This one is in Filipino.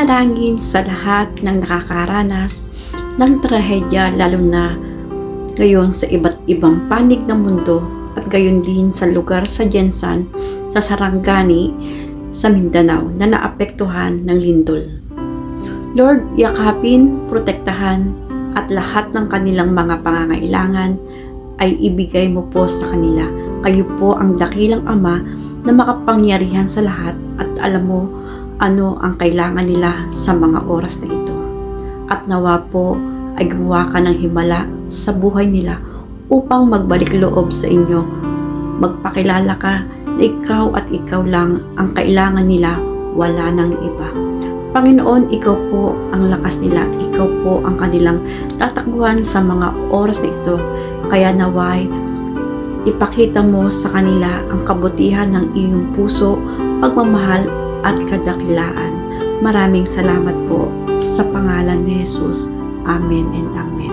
panalangin sa lahat ng nakakaranas ng trahedya lalo na ngayon sa iba't ibang panig ng mundo at gayon din sa lugar sa Jensan, sa Sarangani, sa Mindanao na naapektuhan ng lindol. Lord, yakapin, protektahan at lahat ng kanilang mga pangangailangan ay ibigay mo po sa kanila. Kayo po ang dakilang ama na makapangyarihan sa lahat at alam mo ano ang kailangan nila sa mga oras na ito. At nawa po ay gumawa ka ng himala sa buhay nila upang magbalik loob sa inyo. Magpakilala ka na ikaw at ikaw lang ang kailangan nila, wala nang iba. Panginoon, ikaw po ang lakas nila, ikaw po ang kanilang tatakbuhan sa mga oras na ito. Kaya naway, ipakita mo sa kanila ang kabutihan ng iyong puso, pagmamahal at kadakilaan. Maraming salamat po sa pangalan ni Jesus. Amen and Amen.